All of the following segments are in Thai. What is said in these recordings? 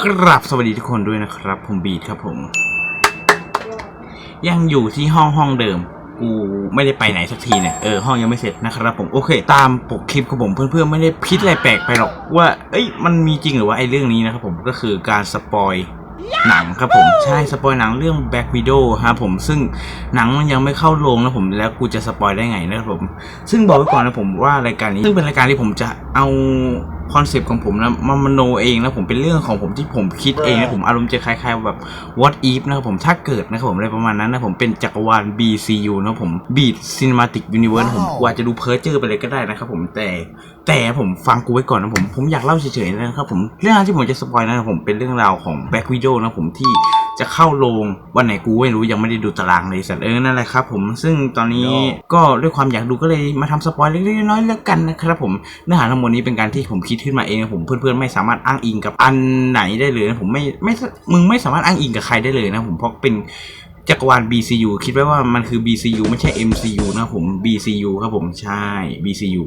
กราบสวัสดีทุกคนด้วยนะครับ ผมบีดครับผม ยังอยู่ที่ห้องห้องเดิม กูไม่ได้ไปไหนสักทีเนี่ยเออห้องยังไม่เสร็จนะครับผมโอเค ตามปกคลิปของผมเพื่อนๆไม่ได้พิดอะไรแปลกไปหรอกว่า เอ้ยมันมีจริงหรือว่าไอ้เรื่องนี้นะครับผมก็คือการสปอยหนังครับผมใช่สปอยหนังเรื่อง Black Widow ครับผมซึ่งหนังมันยังไม่เข้าโรงนะผมแล้วกูจะสปอยได้ไงนะครับผม ซึ่งบอกไว้ก่อนนะผมว่ารายการนี้ซึ่งเป็นรายการที่ผมจะเอา คอนเซปต์ของผมนะมามโนเองนะผมเป็นเรื่องของผมที่ผมคิดเองนะผมอารมณ์จะคล้ายๆแบบ what if นะครับผมถ้าเกิดนะครับผมอะไรประมาณนั้นนะผมเป็นจักรวาล BCU นะผม Beat Cinematic Universe ผมกว่าจะดูเพ้อเจอไปเลยก็ได้นะครับผมแต่แต่ผมฟังกูไว้ก่อนนะผมผมอยากเล่าเฉยๆนะครับผมเรื่องราวที่ผมจะสปอยนะผมเป็นเรื่องราวของ Black Widow นะผมที่ จะเข้าโรงวันไหนกูไม่รู้ยังไม่ได้ดูตารางเลยสัตว์เออนั่นแหละครับผมซึ่งตอนนี้ก็ด้วยความอยากดูก็เลยมาทำสปอยเล็กๆน้อยๆแล้วกันนะครับผมเนื้อหาทั้งหมดนี้เป็นการที่ผมคิดขึ้นมาเองนะผมเพื่อนๆไม่สามารถอ้างอิงกับอันไหนได้เลยนะผมไม่ไม่มึงไม่สามารถอ้างอิงกับใครได้เลยนะผมเพราะเป็นจักรวาล BCU คิดไว้ว่ามันคือ BCU ไม่ใช่ MCU นะครับผม BCU ครับผมใช่ BCU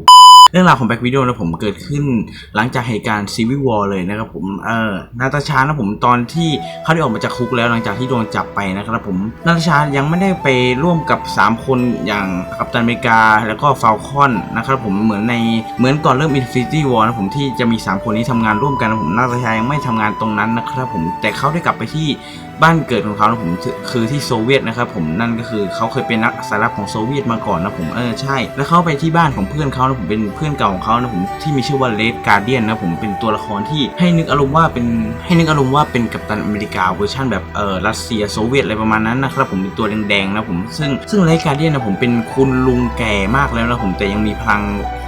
เรื่องราวของ Black Widow นะผมเกิดขึ้นหลังจากเหตุการณ์ Civil War เลยนะครับผมเออนาตาชานะผมตอนที่เขาได้ออกมาจากคุกแล้วหลังจากที่โดนจับไปนะครับผมนาตาชายังไม่ได้ไปร่วมกับ 3 คนอย่างกัปตันอเมริกาแล้วก็ฟ a ลคอนนะครับผมเหมือนในเหมือนก่อนเริ่ม Infinity War นะผมที่จะมี 3 คนนี้ทำงานร่วมกันนะผมนาตาชายังไม่ทำงานตรงนั้นนะครับผมแต่เขาได้กลับไปที่ บ้านเกิดของเขานะผมคือที่โซเวียตนะครับผมนั่นก็คือเขาเคยเป็นนักสายลับของโซเวียตมาก่อนนะผมเออใช่ แล้วเขาไปที่บ้านของเพื่อนเขานะผมเป็นเพื่อนเก่าของเขานะผมที่มีชื่อว่าเลดการเดียนนะผมเป็นตัวละครที่ให้นึกอารมณ์ว่าเป็นให้นึกอารมณ์ว่าเป็นกัปตันอเมริกาเวอร์ชันแบบเออรัสเซียโซเวียตอะไรประมาณนั้นนะครับผมเป็นตัวแดงๆนะผมซึ่งซึ่งเลดการเดียนนะผมเป็นคุณลุงแก่มากแล้วนะผมแต่ยังมีพลัง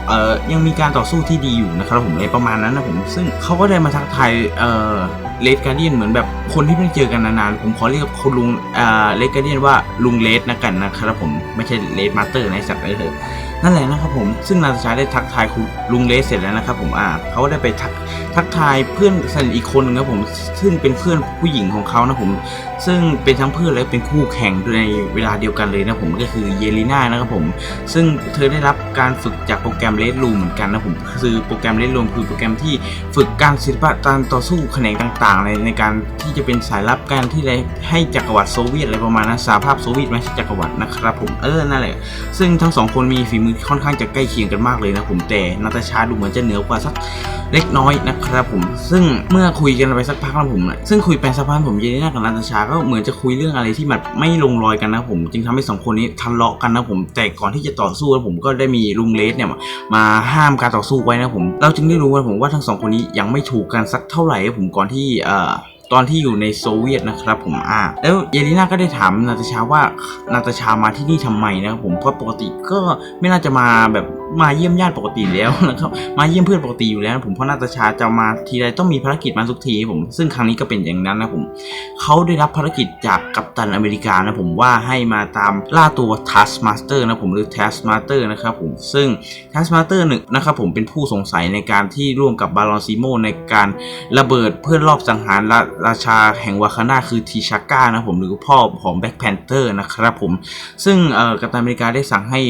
เอ่อยังมีการต่อสู้ที่ดีอยู่นะครับผมในประมาณนั้นนะผม ซึ่งเขาก็ได้มาทักทายเอ่อเลดการ์เดียนเหมือนแบบคนที่ไม่ได้เจอกันนานๆ ผมขอเรียกคุณลุงเอ่าเลดการ์เดียนว่าลุงเลดนะกันนะครับผมไม่ใช่เลดมาสเตอร์ในสัตว์เลยเถอะนั่นแหละนะครับผมซึ่งนาตาชาได้ทักทายคุณลุงเลดเสร็จแล้วนะครับผมอ่าเขาก็ได้ไปทักทักทายเพื่อนสนิทอีกคนนึงครับผมซึ่งเป็นเพื่อนผู้หญิงของเขานะผม ซึ่งเป็นทั้งเพื่อนและเป็นคู่แข่งในเวลาเดียวกันเลยนะผมก็คือเยลิน่านะครับผม ซึ่งเธอได้รับการฝึกจากโปรแกรมเลดรูมเหมือนกันนะผมคือโปรแกรมเลดรูมคือโปรแกรมที่ฝึกการศิลปะการต่อสู้แขนงต่างๆในในการที่จะเป็นสายลับการที่ได้ให้จักรวรรดิโซเวียตอะไรประมาณนั้นสหภาพโซเวียตไม่ใช่จักรวรรดินะครับผมเออนั่นแหละซึ่งทั้งสองคนมีฝีมือค่อนข้างจะใกล้เคียงกันมากเลยนะผมแต่นาตาชาดูเหมือนจะเหนือกว่าสักเล็กน้อยนะครับผม ซึ่งเมื่อคุยกันไปสักพักแล้วผมนะซึ่งคุยไปสักพักผมเยลิน่ากับนาตาชาก็เหมือนจะคุยเรื่องอะไรที่แบบไม่ลงรอยกันนะผม จึงทำให้สองคนนี้ทะเลาะกันนะผม แต่ก่อนที่จะต่อสู้นะผมก็ได้มีลุงเลสเนี่ยมาห้ามการต่อสู้ไว้นะผม เราจึงได้รู้ว่าผมว่าทั้งสองคนนี้ยังไม่ถูกกันสักเท่าไหร่ผมก่อนที่เอ่อตอนที่อยู่ในโซเวียตนะครับผมอ่าแล้วเยลิน่าก็ได้ถามนาตาชาว่านาตาชามาที่นี่ทำไมนะครับผมเพราะปกติก็ไม่น่าจะมาแบบ มาเยี่ยมญาติปกติแล้วนะครับมาเยี่ยมเพื่อนปกติอยู่แล้วนะผมเพราะนาตาชาจะมาทีไรต้องมีภารกิจมาทุกทีผมซึ่งครั้งนี้ก็เป็นอย่างนั้นนะผมเขาได้รับภารกิจจากกัปตันอเมริกานะผมว่าให้มาตามล่าตัว Taskmaster นะผมหรือ Taskmaster นะครับผมซึ่ง Taskmaster หนึ่งนะครับผมเป็นผู้สงสัยในการที่ร่วมกับบารอนซิโมในการระเบิดเพื่อรอบสังหารราราชาแห่งวาคาน่าคือทีชาก้านะผมหรือพ่อของแบ็ c แพนเตอร์นะครับผมซึ่งกัปตันอเมริกาได้สั่งให้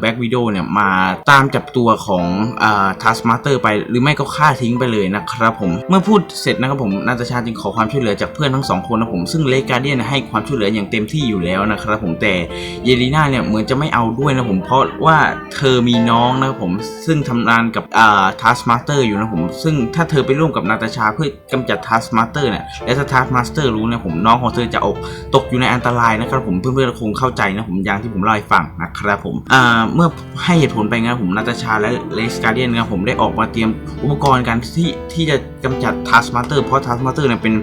แบ็กวิดโอเนี่ยมาตามจับตัวของอ่าทัสมาสเตอร์ไป หรือไม่ก็ฆ่าทิ้งไปเลยนะครับผมเมื่อพูดเสร็จนะครับผมนาตาชาจึงขอความช่วยเหลือจากเพื่อนทั้งสองคนนะผมซึ่งเลกาเดียนให้ความช่วยเหลืออย่างเต็มที่อยู่แล้วนะครับผมแต่เยลีน่าเนี่ยเหมือนจะไม่เอาด้วยนะผมเพราะว่าเธอมีน้องนะครับผมซึ่งทำงานกับอ่าทัสมาสเตอร์อยู่นะผมซึ่งถ้าเธอไปร่วมกับนาตาชาเพื่อกำจัดทัสมาสเตอร์เนี่ยและถ้าทัสมาสเตอร์รู้นี่ยผมน้องของเธอจะอกตกอยู่ในอันตรายนะครับผมเพื่อนๆคงเข้าใจนะผมอย่างที่ผมเล่าให้ฟังนะครับผมอ่าเมื่อให้เหตุผลไปงั้นผมนาตาชาและเลสการเดียนนะครับผมได้ออกมาเตรียมอุปกรณ์กันที่ที่จะกำจัดทัสมาสเตอร์เพราะทัสมาสเตอร์เนี่ยเป็น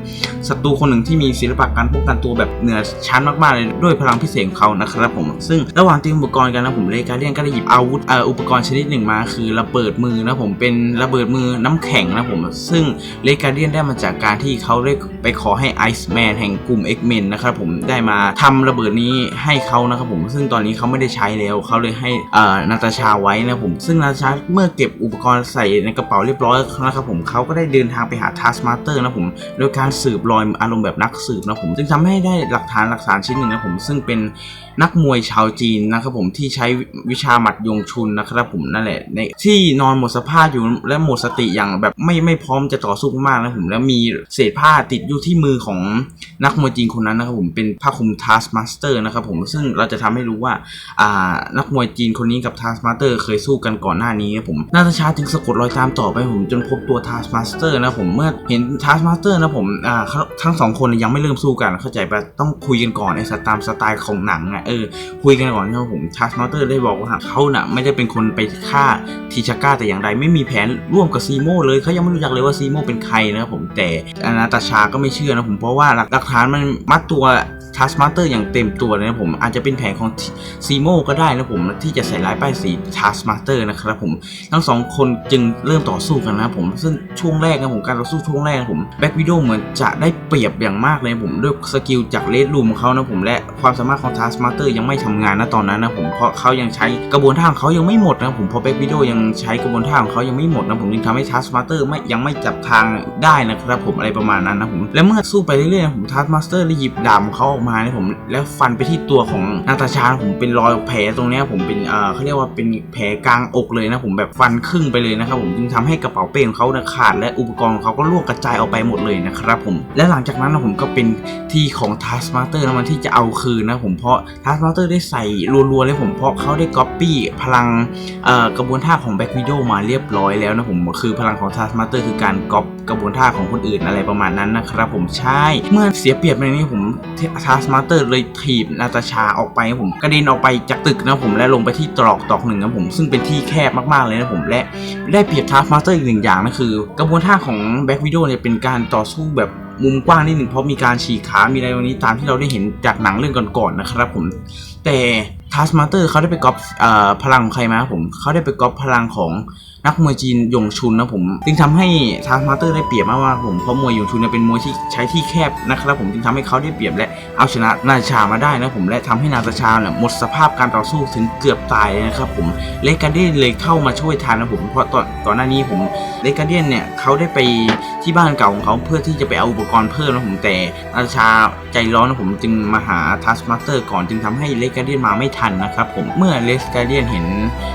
ศัตรูคนหนึ่งที่มีศิลปะการป้องกันตัวแบบเหนือชั้นมากๆเลยด้วยพลังพิเศษของเขานะครับผมซึ่งระหว่างเตรียมอุปกรณ์กันนะผมเลสการเดียนก็ได้หยิบอาวุธอ่ออุปกรณ์ชนิดหนึ่งมา คือระเบิดมือนะผมเป็นระเบิดมือน้ำแข็งนะผม ซึ่งเลสการเดียนได้มาจากการที่เขาได้ไปขอให้ไอซ์แมนแห่งกลุ่ม X-Men นะครับผมได้มาทำระเบิดนี้ให้เขานะครับผมซึ่งตอนนี้เขาไม่ได้ใช้แล้วเขาเลยให้อ่อนาตาชาไว้นะผมซึ่งนาตาชาเมื่อเก็บอุปกรณ์ใส่ในกระเป๋าเรียบร้อยนะครับผมเขาก็ได้เดินทางไปหาทัสมาสเตอร์นะผมโดยการสืบรอยอารมณ์แบบนักสืบนะผมจึงทำให้ได้หลักฐานหลักฐานชิ้นหนึ่งนะผมซึ่งเป็นนักมวยชาวจีนนะครับผมที่ใช้วิชาหมัดยงชุนนะครับผมนั่นแหละในที่นอนหมดสภาพอยู่และหมดสติอย่างแบบไม่ไม่พร้อมจะต่อสู้มากนะผมแล้วมีเศษผ้าติดอยู่ที่มือของนักมวยจีนคนนั้นนะครับผมเป็นผ้าคลุมทัสมาสเตอร์นะครับผมซึ่งเราจะทำให้รู้ว่าอ่านักมวยจีนคนนี้กับทาสมาสเตอร์เคยยสู้กันก่อนหน้านี้ครับผมนาตาชาจึงสะกดรอยตามต่อไปผมจนพบตัวทาสมาสเตอร์นะผมเมื่อเห็นทาสมาสเตอร์นะผมอ่าเขาทั้งสองคนยังไม่เริ่มสู้กันเข้าใจปะต้องคุยกันก่อนไอ้สตามสไตล์ของหนังอะเออคุยกันก่อนนะครับผมทาสมาสเตอร์ได้บอกว่าเขาน่ะไม่ได้เป็นคนไปฆ่าทีชาก้าแต่อย่างใดไม่มีแผนร่วมกับซีโมเลยเขายังไม่รู้จักเลยว่าซีโมเป็นใครนะครับผมแต่นาตาชาก็ไม่เชื่อนะผมเพราะว่าหลักหลักฐานมันมัดตัวทัสมาสเตอร์อย่างเต็มตัวเลยนะผมอาจจะเป็นแผนของซีโมก็ได้นะผมที่จะใส่ร้ายป้ายสีทัสมาสเตอร์นะครับผมทั้งสองคนจึงเริ่มต่อสู้กันนะครับผมซึ่งช่วงแรกนะผมการต่อสู้ช่วงแรกนะผมแบ็กวิดโอเหมือนจะได้เปรียบอย่างมากเลยผมด้วยสกิลจากเลดรูมของเขานะผมและความสามารถของทัสมาสเตอร์ยังไม่ทำงานนะตอนนั้นนะผมเพราะเขายังใช้กระบวนท่าของเขายังไม่หมดนะผมเพราะแบ็กวิดโอยังใช้กระบวนท่าของเขายังไม่หมดนะผมจึงทำให้ทัสมาสเตอร์ไม่ยังไม่จับทางได้นะครับผมอะไรประมาณนั้นนะผมและเมื่อสู้ไปเรื่อยๆนะผมทัสมาสเตอร์ได้หยิบดาบของเขาออกมานะผมแล้วฟันไปที่ตัวของนาตาชาผมเป็นรอยแผลตรงนี้ผมเป็นเออเขาเรียกว่าเป็นแผลกลางอกเลยนะผมแบบฟันครึ่งไปเลยนะครับผมจึงทำให้กระเป๋าเป้ของเขาขาดและอุปกรณ์ของเขาก็ล่วงกระจายออกไปหมดเลยนะครับผมและหลังจากนั้นนะผมก็เป็นที่ของทัสมาสเตอร์นะมันที่จะเอาคืนนะผมเพราะทัสมาสเตอร์ได้ใส่รัวๆเลยผมเพราะเขาได้ก๊อปปี้พลังกระบวนท่าของแบ็กวิดโอมาเรียบร้อยแล้วนะผมคือพลังของทัสมาสเตอร์คือการก๊อปกระบวนท่าของคนอื่นอะไรประมาณนั้นนะครับผมใช่ เมื่อเสียเปรียบในนี้ผมทัสมาสเตอร์เลยถีบนาตาชาออกไปนะผมกระเด็นออกไปจากตึกนะผมและลงไปที่ตรอกตอกหนึ่งนะผมซึ่งเป็นที่แคบมากๆเลยนะผมและได้เปรียบทัสมาสเตอร์อีกหนึ่งอย่างนะคือ กระบวนท่าของแบ็กวิดโอเนี่ยเป็นการต่อสู้แบบมุมกว้างนิดหนึ่งเพราะมีการฉีกขา มีอะไรวันนี้ตามที่เราได้เห็นจากหนังเรื่องก่อนๆนะครับผม แต่ ทัสมาเตอร์เขาได้ไปก๊อปเอ่อพลังของใครมาครับผมเขาได้ไปก๊อปพลังของนักมวยจีนยงชุนนะผมจึงทำให้ทัสมาเตอร์ได้เปรียบมากๆผมเพราะมวยยงชุนเนี่ยเป็นมวยที่ใช้ที่แคบนะครับผมจึงทำให้เขาได้เปรียบและเอาชนะนาชามาได้นะผมและทำให้นาตาชาเนี่ยหมดสภาพการต่อสู้ถึงเกือบตายเลยนะครับผมเลกาเดียนเลยเข้ามาช่วยทันนะผมเพราะตอนก่อนหน้านี้ผมเลกาเดียนเนี่ยเขาได้ไปที่บ้านเก่าของเขาเพื่อที่จะไปเอาอุปกรณ์เพิ่มนะผมแต่นาตาชาใจร้อนนะผมจึงมาหาทัสมาเตอร์ก่อนจึงทำให้เลกาเดียนมาไม่ทันนะครับผมเมื่อเลสกาเดียนเห็น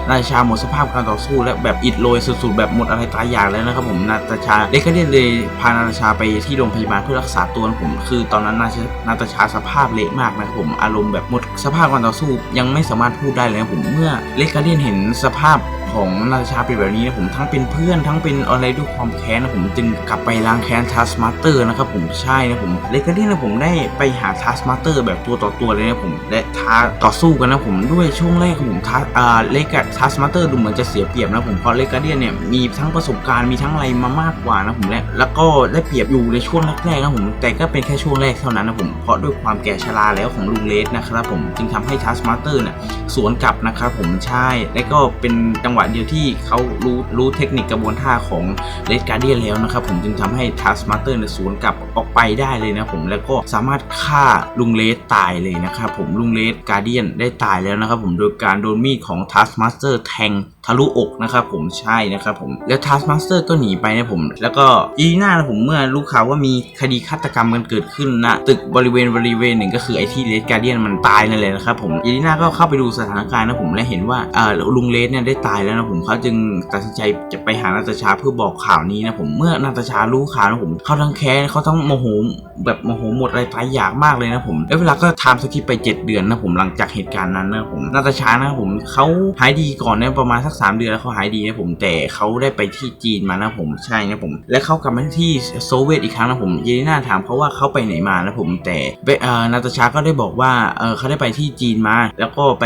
นาตาชาหมดสภาพการต่อสู้ และแบบอิดโรยสุดๆแบบหมดอะไรตายอยากแล้วนะครับผมนาตาชาเลสกาเดียนเลยพานาตาชาไปที่โรงพยาบาลเพื่อรักษาตัวผม คือตอนนั้นนาตานาตาชาสภาพเละมากนะครับผมอารมณ์แบบหมดสภาพการต่อสู้ยังไม่สามารถพูดได้เลยผมเมื่อเลสกาเดียนเห็นสภาพของนาตาชาเป็นแบบนี้นะผมทั้งเป็นเพื่อนทั้งเป็นอะไรด้วยความแค้นนะผมจึงกลับไปล้างแค้นทัสมาสเตอร์นะครับผมใช่นะผมเลกาเดียนนะผมได้ไปหาทัสมาสเตอร์แบบตัวต่อตัวเลยนะผมและท้าต่อสู้กันนะผมด้วยช่วงแรกผมทัสอ่าเลกทัสมาเตอร์ดูเหมือนจะเสียเปรียบนะผมเพราะเลกาเดียนเนี่ยมีทั้งประสบการณ์มีทั้งอะไรมามากกว่านะผมและแล้วก็ได้เปรียบอยู่ในช่วงแรกๆนะผมแต่ก็เป็นแค่ช่วงแรกเท่านั้นนะผมเพราะด้วยความแก่ชราแล้วของลุงเลสนะครับผมจึงทำให้ทัสมาเตอร์เนี่ยสวนกลับนะครับผมใช่และก็เป็นจังหวะเดียวที่เขารู้รู้เทคนิคกระบวนท่าของเลดการเดียนแล้วนะครับผมจึงทำให้ทัสมาเตอร์เนี่ยสวนกลับ ออกไปได้เลยนะผมแล้วก็สามารถฆ่าลุงเลสตายเลยนะครับผมลุงเลสการเดียนได้ตายแล้วนะครับผมโดยการโดนมีดของทัสมาสเตอร์แทงทะลุอกนะครับผมใช่นะครับผมแล้วทัสมาสเตอร์ก็หนีไปนะผม แล้วก็ยีน่านะผมเมื่อรู้ข่าวว่ามีคดีฆาตกรรมกันเกิดขึ้นณตึกบริเวณบริเวณหนึ่งก็คือไอที่เลสการเดียนมันตายนั่นแหละนะครับผมยีน่าก็เข้าไปดูสถานการณ์นะผมและเห็นว่าอ่าลุงเลสเนี่ยได้ตายแล้วนะผมเขาจึงตัดสินใจจะไปหานาตาชาเพื่อบอกข่าวนี้นะผมเมื่อนาตาชารู้ข่าวนะผมเขาทั้งแค้นเขาทั้งโมโหแบบโมโหหมดอะไรตายอยากมากเลยนะผม แล้วเวลาก็ไทม์สคิปไป 7 เดือนนะผมหลังจากเหตุการณ์นั้นนะผมนาตาชานะผมเขาหายดีก่อนเนี่ยประมาณสัก 3 เดือนแล้วเขาหายดีนะผมแต่เขาได้ไปที่จีนมานะผมใช่นะผม และเขากลับมาที่โซเวียตอีกครั้งนะผมเยลิน่าถามเขาว่าเขาไปไหนมานะผมแต่เอ่อนาตาชาก็ได้บอกว่าเออเขาได้ไปที่จีนมา แล้วก็ไป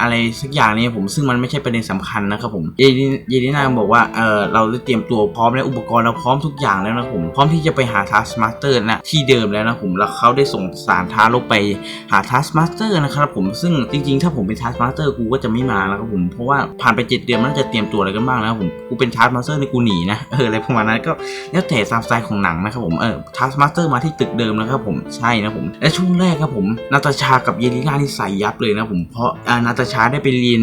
อะไรสักอย่างนี่ยผมซึ่งมันไม่ใช่ประเด็นสำคัญนะครับผมเยลิเลน่าบอกว่าเออเราได้เตรียมตัวพร้อมและอุปกรณ์เราพร้อมทุกอย่างแล้วนะผมพร้อมที่จะไปหาทัสมาเตอร์นะที่เดิมแล้วนะผมแล้วเขาได้ส่งสารท้าลบไปหาทัสมาสเตอร์นะครับผมซึ่งจริงๆ ถ้าผมเป็นทัสมาสเตอร์กูก็จะไม่มาแล้วครับผมเพราะว่าผ่านไปเจ็ดเดือนมันจะเตรียมตัวอะไรกันบ้างแล้วผมกูเป็นทัสมาสเตอร์ในกูหนีนะเอออะไรประมาณนั้นก็แล้วแต่ตามสไตล์ของหนังนะครับผมเออทัสมาสเตอร์มาที่ตึกเดิมนะครับผมใช่นะผมและช่วงแรกครับผมนาตาชากับเยลิน่านี่ใส่ยับเลยนะผมเพราะนาตาชาได้ไปเรียน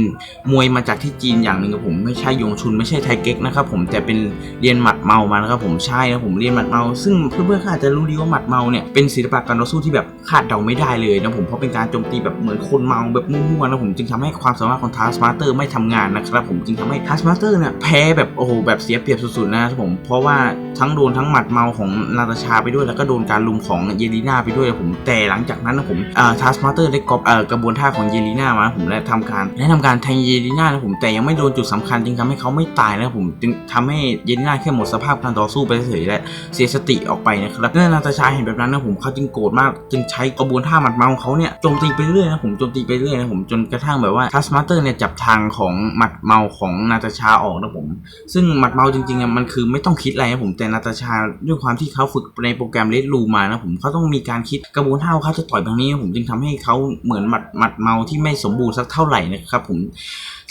มวยมาจากที่จีนอย่างหนึ่งครับผมไม่ใช่ยงชุนไม่ใช่ไทเก๊กนะครับผมแต่เป็นเรียนหมัดเมามานะครับผมใช่นะผมเรียนหมัดเมาซึ่งเพื่อนๆก็อาจจะจะรู้ดีว่าหมัดเมาเนี่ยเป็นศิลปะการต่อสู้ที่แบบคาดเดาไม่ได้เลยนะผมเพราะเป็นการโจมตีแบบเหมือนคนเมาแบบมั่วๆนะผมจึงทำให้ความสามารถของทัสมาสเตอร์ไม่ทำงานนะครับผมจึงทำให้ทัสมาสเตอร์เนี่ยแพ้แบบโอ้โหแบบเสียเปรียบสุดๆนะครับผมเพราะว่าทั้งโดนทั้งหมัดเมาของนาตาชาไปด้วยแล้วก็โดนการลุมของเยลีนาไปด้วยนะผมแต่หลังจากนั้นนะผมอ่าทัสมาสเตอร์ได้กอบกระบวนท่าของเยลีนามาผมและทำการและทำการแทงเยลีนานะผมแต่ยังไม่โดนจุดสำคัญจึงทำให้เขาไม่ตายนะผมจึงทำให้เยลีนาแค่หมดสภาพการต่อสู้ไปเฉยและเสียสติออกไปนะครับเมื่อนาตาชาเห็นแบบนั้นนะผมเขาจึงโกรธมากจึงใช้กระบวนท่าหมัดเมาของเขาเนี่ยโจมตีไปเรื่อยนะผมโจมตีไปเรื่อยนะผมจนกระทั่งแบบว่าทัสมาสเตอร์เนี่ยจับทางของหมัดเมาของนาตาชาออกนะผม ซึ่งหมัดเมาจริงๆอะมันคือไม่ต้องคิดอะไรนะผมแต่นาตาชาด้วยความที่เขาฝึกในโปรแกรมเลดรูมานะผมเขาต้องมีการคิดกระบวนท่าเขาจะต่อยแบบนี้นะผมจึงทำให้เขาเหมือนหมัดหมัดเมาที่ไม่สมบูรณ์สักเท่าไหร่นะครับผม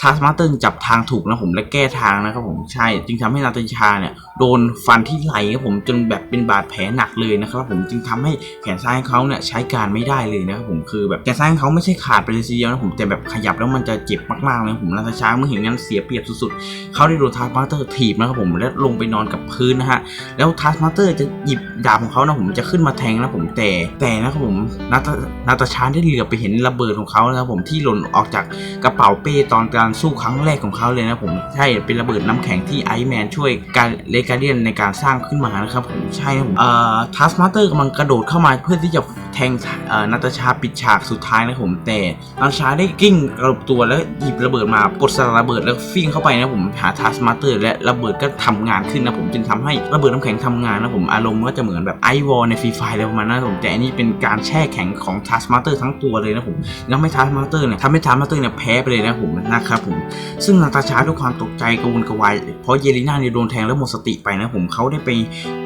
ทัสมาสเตอร์จับทางถูกนะผมและแก้ทางนะครับผมใช่ จึงทำให้นาตาชาเนี่ยโดนฟันที่ไหล่ครับผมจนแบบเป็นบาดแผลหนักเลยนะครับผมจึงทำให้แขนซ้ายของเขาเนี่ยใช้การไม่ได้เลยนะครับผมคือแบบแขนซ้ายเขาไม่ใช่ขาดไปเลยทีเดียวนะผมแต่แบบขยับแล้วมันจะเจ็บมากๆเลยผมนาตาชาเมื่อเห็นงั้นเสียเปรียบสุดๆเขาได้โดนทัสมาสเตอร์ถีบนะครับผมและลงไปนอนกับพื้นนะฮะแล้วทัสมาสเตอร์จะหยิบดาบของเขานะผมจะขึ้นมาแทงนะผมแต่แต่นะครับผมนาตานาตาชาได้เหลือไปเห็นระเบิดของเขานะครับผมที่หล่นออกจากกระเป๋าเป้ตอนกลารสู้ครั้งแรกของเขาเลยนะผมใช่เป็นระเบิดน้ำแข็งที่ไอแมนช่วยการเลกาเดียนในการสร้างขึ้นมานะครับผมใช่ครับผมเอ่อทัสมาสเตอร์กำลังกระโดดเข้ามาเพื่อที่จะแทงเอ่อนาตาชาปิดฉากสุดท้ายนะผมแต่นาตาชาได้กิ้งกระโดดตัวแล้วหยิบระเบิดมากดสลัดระเบิดแล้วฟิ้งเข้าไปนะผมหาทัสมาสเตอร์และระเบิดก็ทำงานขึ้นนะผมจึงทำให้ระเบิดน้ำแข็งทำงานนะผมอารมณ์ก็จะเหมือนแบบไอวอลในฟรีไฟอะไรประมาณนั้นผมแต่อันนี้เป็นการแช่แข็งของทัสมาสเตอร์ทั้งตัวเลยนะผมแล้วไม่ทัสมาสเตอร์เนี่ยทำให้ทัสมาสเตอร์เนี่ยแพ้ไปเลยนะผมนะครับผมซึ่งนาตาชาด้วยความตกใจกระวนกระวายเพราะเยลิน่าเนี่ยโดนแทงแล้วหมดสติไปนะผมเขาได้ไป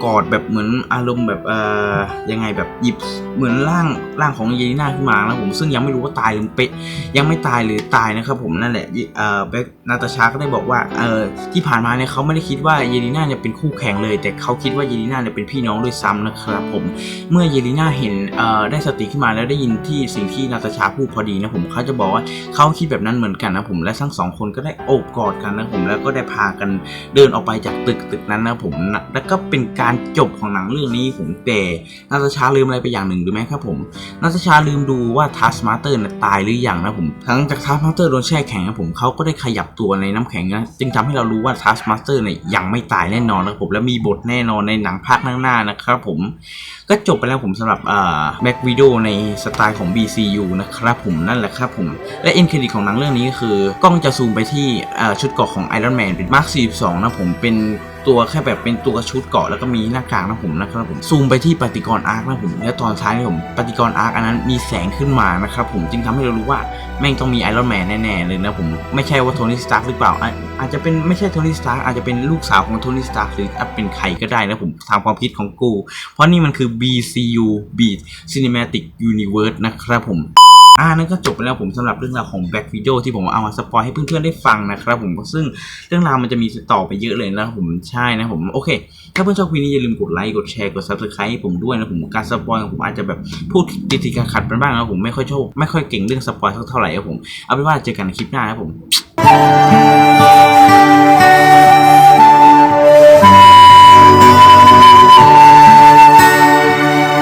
กอดแบบเหมือนอารมณ์แบบเอ่อยังไงแบบหยิบเหมือนร่างร่างของเยลิน่าขึ้นมานะผมซึ่งยังไม่รู้ว่าตายหรือเป๊ะยังไม่ตายหรือตายนะครับผมนั่นแหละเอ่อแบ็นาตาชาก็ได้บอกว่าเอ่อที่ผ่านมาเนี่ยเขาไม่ได้คิดว่าเยลิน่าเนี่ยเป็นคู่แข่งเลย แต่เขาคิดว่าเยลิน่าเนี่ยเป็นพี่น้องด้วยซ้ำนะครับผมเมื่อเยลิน่าเห็นเอ่อได้สติขึ้นมาแล้วได้ยินที่สิ่งที่นาตาชาพูดพอดีนะผมเขาจะบอกว่าเขาคิดแบบนั้นเหมือนกันนะผมและทั้งสองคนก็ได้โอบกอดกันนะผมแล้วก็ได้พากันเดินออกไปจากตึกตึกนั้นนะผมแล้วก็เป็นการจบของหนังเรื่องนี้ผมแต่นาตาชาลืมอะไรไปอย่างหนึ่งหรือไหมครับผมนาตาชาลืมดูว่าทัสมาเตอร์ตายหรือยังนะผมหลังจากทัสมาเตอร์โดนแช่แข็งนะผมเขาก็ได้ขยับตัวในน้ำแข็งนะจึงทำให้เรารู้ว่าทัสมาเตอร์เนี่ยยังไม่ตายแน่นอนนะผมและมีบทแน่นอนในหนังภาคหน้าๆนะครับผมก็จบไปแล้วผมสำหรับแบ็กวิดีโอในสไตล์ของ BCU นะครับผมนั่นแหละครับผมและเอ็นเครดิตของหนังเรื่องนี้ก็คือกล้องจะซูมไปที่ชุดเกราะของ Iron Man เป็น Mark 42นะผมเป็นตัวแค่แบบเป็นตัวชุดเกราะแล้วก็มีหน้ากากนะผมนะครับผมซูมไปที่ปฏิกรอาร์คนะผมแล้วตอนท้ายนี่ผมปฏิกรอาร์คอันนั้นมีแสงขึ้นมานะครับผมจึงทำให้เรารู้ว่าแม่งต้องมีไอรอนแมนแน่ๆเลยนะผมไม่ใช่ว่าโทนี่สตาร์หรือเปล่าอาอาจจะเป็นไม่ใช่โทนี่สตาร์อาจจะเป็นลูกสาวของโทนี่สตาร์หรืออาจเป็นใครก็ได้นะผมตามความคิดของกู เพราะนี่มันคือ BCU Beat Cinematic Universe นะครับผม อ่านั่นก็จบไปแล้วผมสำหรับเรื่องราวของแบ็กวิดีโอที่ผมเอามาสปอยให้เพื่อนๆได้ฟังนะครับผมซึ่งเรื่องราวมันจะมีต่อไปเยอะเลยนะผมใช่นะผมโอเค ถ้าเพื่อนชอบคลิปนี้อย่าลืมกดไลค์กดแชร์กดซับสไครต์ให้ผมด้วยนะผมการสปอยของผมอาจจะแบบพูดติดๆขัดๆไปบ้างนะผมไม่ค่อยชอบไม่ค่อยเก่งเรื่องสปอยสักเท่าไหร่ครับผมเอาเป็นว่าเจอกันในคลิปหน้านะครับผม